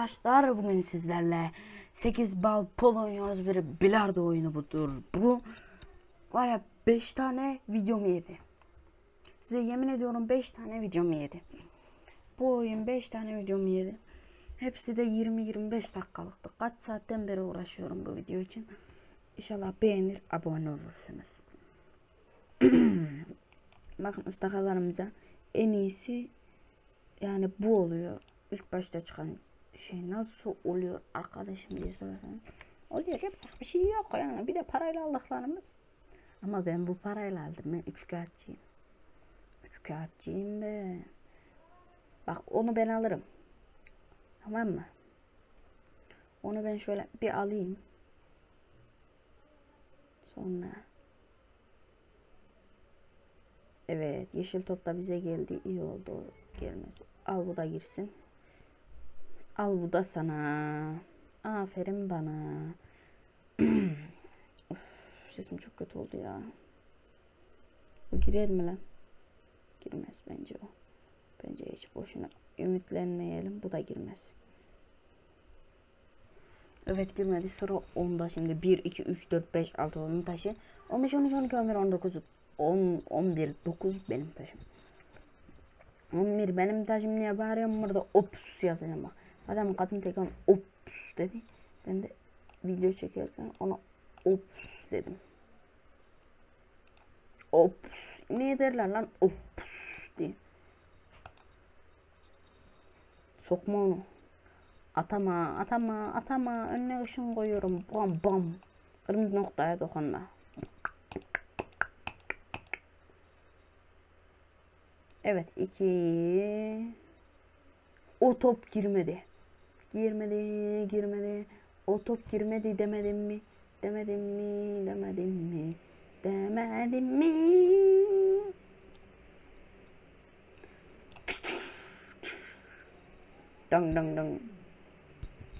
arkadaşlar bugün sizlerle 8 bal pol bir bilardo oyunu budur. Bu var ya 5 tane videomu yedi. Size yemin ediyorum 5 tane videomu yedi. Bu oyun 5 tane videomu yedi. Hepsi de 20-25 dakikalıktı. Kaç saatten beri uğraşıyorum bu video için. İnşallah beğenir, abone olursunuz. Bakın ıstakalarımıza en iyisi yani bu oluyor. İlk başta çıkan şey nasıl oluyor arkadaşım diye sorarsanız. Oluyor yapacak bir şey yok yani. Bir de parayla aldıklarımız. Ama ben bu parayla aldım. Ben üç kağıtçıyım. Üç kağıtçıyım ben. Bak onu ben alırım. Tamam mı? Onu ben şöyle bir alayım. Sonra Evet yeşil top da bize geldi. iyi oldu gelmesi. Al bu da girsin. Al bu da sana. Aferin bana. of, sesim çok kötü oldu ya. Bu girer mi lan? Girmez bence o. Bence hiç boşuna ümitlenmeyelim. Bu da girmez. Evet girmedi. Sıra 10'da şimdi. 1, 2, 3, 4, 5, 6 onun taşı. 15, 13, 12, 11, 19, 10, 11, 9 benim taşım. 11 benim taşım niye bağırıyorum burada ops yazacağım bak. Adam kadın tekrar ops dedi. Ben de video çekerken ona ops dedim. Ops. Ne derler lan ops diye. Sokma onu. Atama, atama, atama. Önüne ışın koyuyorum. Bam bam. Kırmızı noktaya dokunma. Evet iki. O top girmedi. Girmedi, girmedi. O top girmedi demedim mi? Demedim mi? Demedim mi? Demedim mi? Dong dong dong.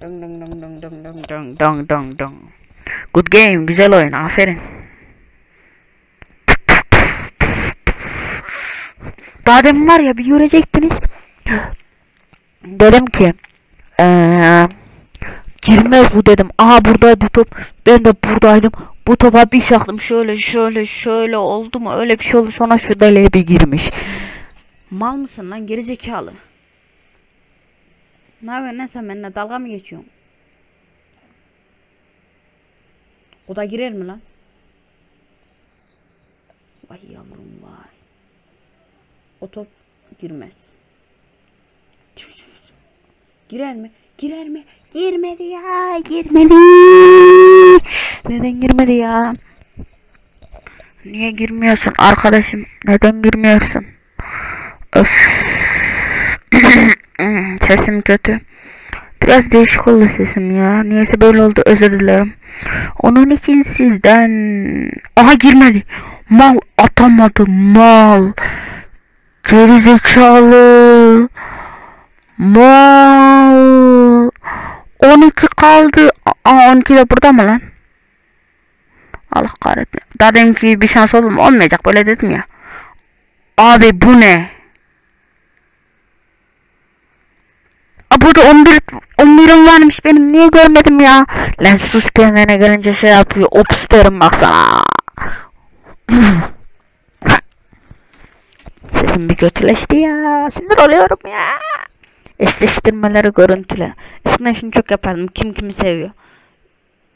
Dong dong dong dong dong dong dong dong dong dong. Good game, güzel oyun. Aferin. Daha demin var ya bir görecektiniz. Dedim ki ee, girmez bu dedim. Aha buradaydı top. Ben de buradaydım. Bu topa bir şaktım. Şöyle şöyle şöyle oldu mu? Öyle bir şey oldu. Sonra şu deliğe bir girmiş. Mal mısın lan gerizekalı? Ne yapıyorsun lan sen benimle dalga mı geçiyorsun? O da girer mi lan? Vay yavrum vay. O top girmez. Girer mi? Girer mi? Girmedi ya. Girmedi. Neden girmedi ya? Niye girmiyorsun arkadaşım? Neden girmiyorsun? Öf. sesim kötü. Biraz değişik oldu sesim ya. Niyeyse böyle oldu özür dilerim. Onun için sizden... Aha girmedi. Mal atamadı mal. Gerizekalı. Mal. 12 kaldı. Aa 12 de burada mı lan? Allah kahretsin. Daha deminki bir şans olur mu? Olmayacak böyle dedim ya. Abi bu ne? Aa burada 11 11'im varmış benim niye görmedim ya? Lan sus kendine gelince şey yapıyor. Ops derim baksana. Sesim bir kötüleşti ya. Sinir oluyorum ya. Eşleştirmeleri görüntüle. Eskiden şunu çok yapardım. Kim kimi seviyor.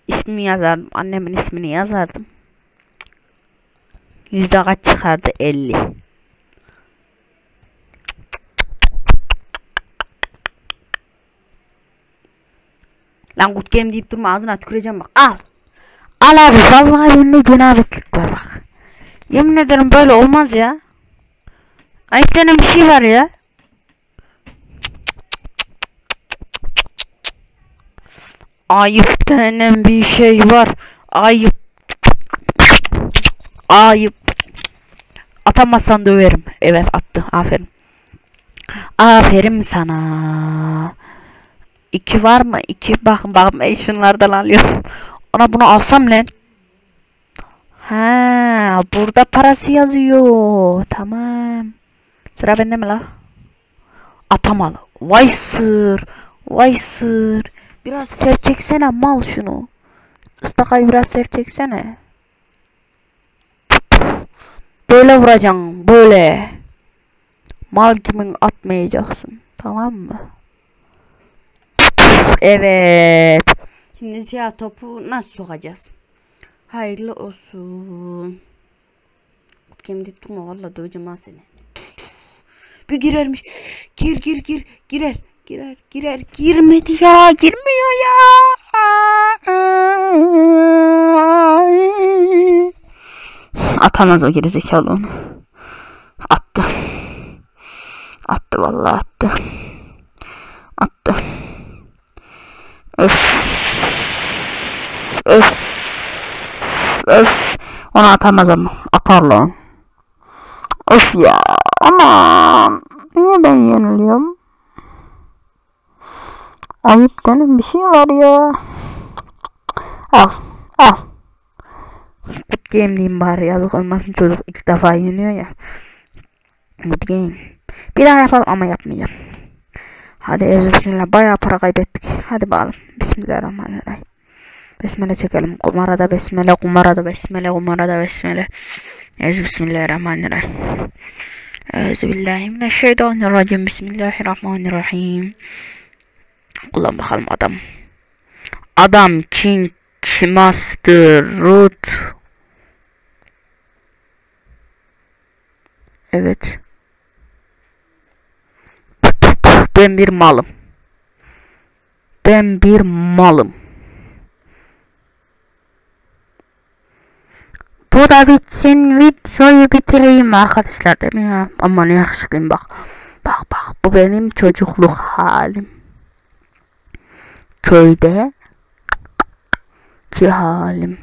İsmimi yazardım. Annemin ismini yazardım. Yüzde kaç çıkardı? 50. Lan game deyip durma ağzına tüküreceğim bak. Al. Al abi vallahi elinde cenabetlik var bak. Yemin ederim böyle olmaz ya. Ayıp bir şey var ya. Ayıp denen bir şey var. Ayıp. Ayıp. Atamazsan döverim. Evet attı. Aferin. Aferin sana. İki var mı? İki bakın bakın ben şunlardan alıyorum. Ona bunu alsam lan. Ha, burada parası yazıyor. Tamam. Sıra bende mi la? Atamalı. Vay sır. Vay sır. Biraz sert çeksene mal şunu. Istakayı biraz sert çeksene. Böyle vuracaksın böyle. Mal kimin atmayacaksın. Tamam mı? Evet. Şimdi siyah topu nasıl sokacağız? Hayırlı olsun. Kendi durma valla döveceğim ha seni. Bir girermiş. Gir gir gir girer. Girer girer girmedi ya girmiyor ya. Atamaz o gerizekalı onu. Attı. Attı vallahi attı. Attı. Öf. Öf. Öf. Onu atamaz ama. Atar lan. Of ya. Aman. Niye ben yeniliyorum? Ayıp canım bir şey var ya. Al. Al. Good game diyeyim bari yazık olmasın çocuk ilk defa yeniyor ya. Good game. Bir daha yapalım ama yapmayacağım. Hadi bismillah bayağı para kaybettik. Hadi bakalım. Bismillahirrahmanirrahim. Besmele çekelim. Kumarada besmele, kumarada besmele, kumarada besmele. Evde bismillahirrahmanirrahim. Euzubillahimineşşeytanirracim. Bismillahirrahmanirrahim. Kullan bakalım adam. Adam King Master Root. Evet. Ben bir malım. Ben bir malım. Bu da bitsin videoyu bitireyim arkadaşlar değil mi ya? Aman yakışıklıyım bak. Bak bak bu benim çocukluk halim. Köyde ki halim.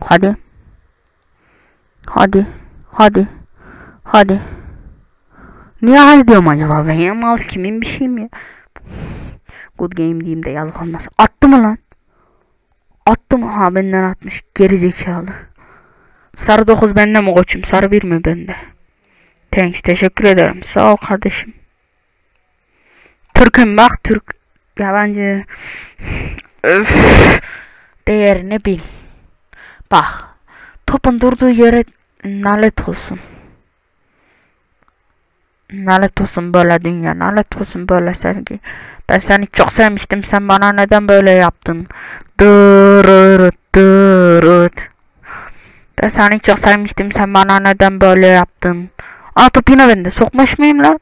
Hadi. Hadi. Hadi. Hadi. Niye hadi diyorum acaba ben ya mal kimin bir şeyim ya. Good game diyeyim de yazık olmaz. Attı mı lan? Attı mı? Ha benden atmış. Geri zekalı. Sarı 9 bende mi koçum? Sarı 1 mi bende? Thanks. Teşekkür ederim. Sağ ol kardeşim. Türk'üm bak Türk. Yabancı. Öf. Değerini bil. Bak. Topun durduğu yere nalet olsun. Nalet olsun böyle dünya. Nalet olsun böyle sevgi. Ben seni çok sevmiştim. Sen bana neden böyle yaptın? Dırırıt dırıt. Ben seni çok sevmiştim. Sen bana neden böyle yaptın? Aa top yine bende. Sokmuş muyum lan?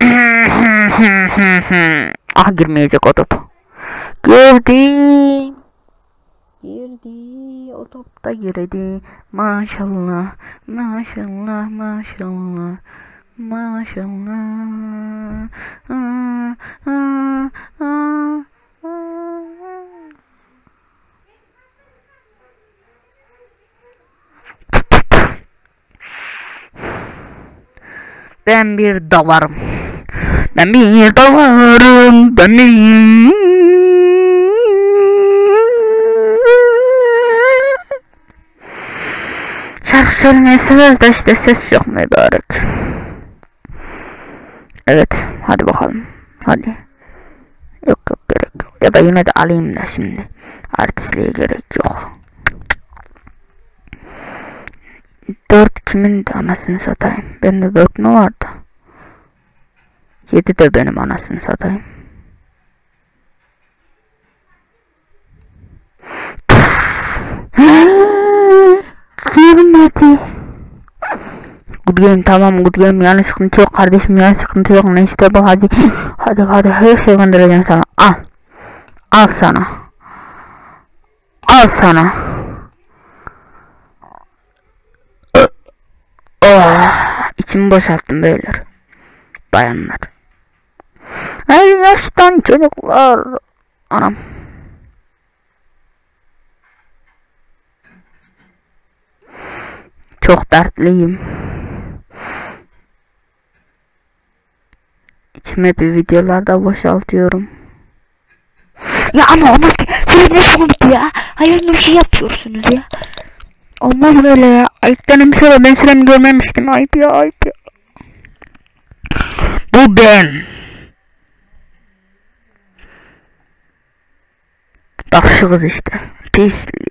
ah girmeyecek o top. Girdi. Girdi. O top da girdi. Maşallah. Maşallah. Maşallah. Maşallah. Aa, aa, Ben bir davarım. Ben bir davarım. Ben bir... Şarkı söylemeye seviyoruz da işte ses yok mübarek. Evet hadi bakalım. Hadi. Yok yok gerek yok. Ya da yine de alayım da şimdi. Artistliğe gerek yok. Dört kimin de anasını satayım. Bende dört mü vardı? Yedi de benim anasını satayım. Girmedi. Good game tamam good game yani sıkıntı yok kardeşim yani sıkıntı yok neyse bu hadi hadi hadi her şey göndereceğim sana al al sana al sana oh, içimi boşalttım beyler bayanlar her yaştan çocuklar anam çok dertliyim İçime bir videolarda boşaltıyorum. Ya ama olmaz ki. Siz ne oldu ya? Hayırlı bir şey yapıyorsunuz ya. Olmaz böyle ya. Şey var. Ben seni görmemiştim. Ayıp ya ayıp ya. Bu ben. Bak şu kız işte. Pislik.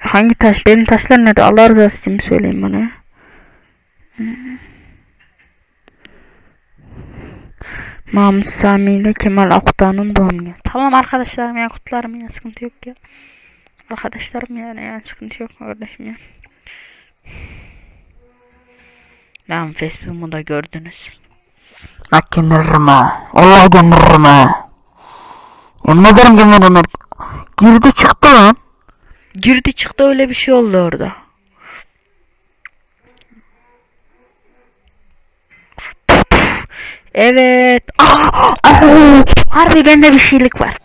Hangi taş? Benim taşlar nerede? Allah rızası için söyleyin bana. Hmm. Mahmut Sami ile Kemal Akutağ'ın doğum günü. Tamam arkadaşlarım ya kutlarım ya sıkıntı yok ya. Arkadaşlarım yani ya sıkıntı yok kardeşim ya. Lan Facebook'umu da gördünüz. Bak gönderirim ha. Vallahi gönderirim ha. Yemin ederim gönderirim. Girdi çıktı lan. Girdi çıktı öyle bir şey oldu orada. Evet. Aa, aa, harbi bende bir şeylik var.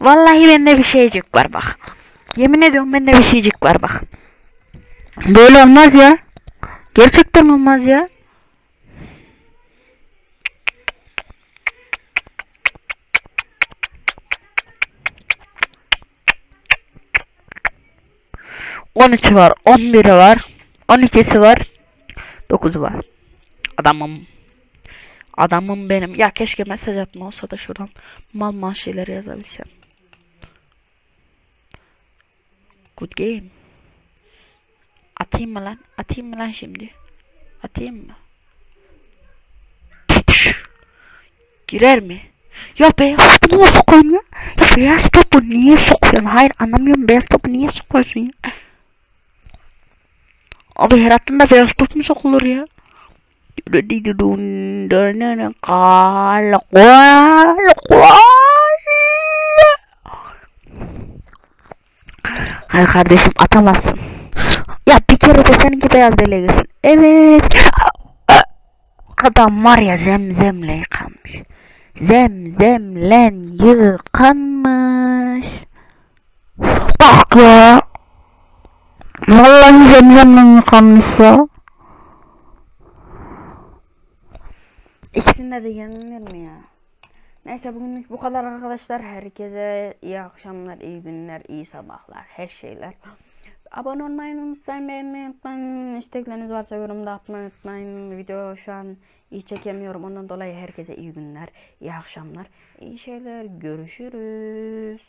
Vallahi bende bir şeycik var bak. Yemin ediyorum bende bir şeycik var bak. Böyle olmaz ya. Gerçekten olmaz ya. On üçü var, on biri var, on ikisi var, dokuzu var. Adamım. Adamım benim. Ya keşke mesaj atma olsa da şuradan mal mal şeyler yazabilsem. Good game. Atayım mı lan? Atayım mı lan şimdi? Atayım mı? Girer mi? Ya beyaz topu niye sokuyorsun ya? Ya beyaz topu niye sokuyorsun? Hayır anlamıyorum beyaz topu niye sokuyorsun ya? Abi her attığında beyaz top mu sokulur ya? Hayır kardeşim atamazsın. Ya bir kere de seninki beyaz deliğe. Evet. Adam var ya zemzemle yıkanmış. Zemzemle yıkanmış. Bak ya. Vallahi zemzemle yıkanmış ya. İkisinde de yenilir mi ya? Neyse bugünlük bu kadar arkadaşlar. Herkese iyi akşamlar, iyi günler, iyi sabahlar, her şeyler. Abone olmayı unutmayın, beğenmeyi unutmayın. İstekleriniz varsa yorumda atmayı unutmayın. Video şu an iyi çekemiyorum. Ondan dolayı herkese iyi günler, iyi akşamlar, iyi şeyler. Görüşürüz.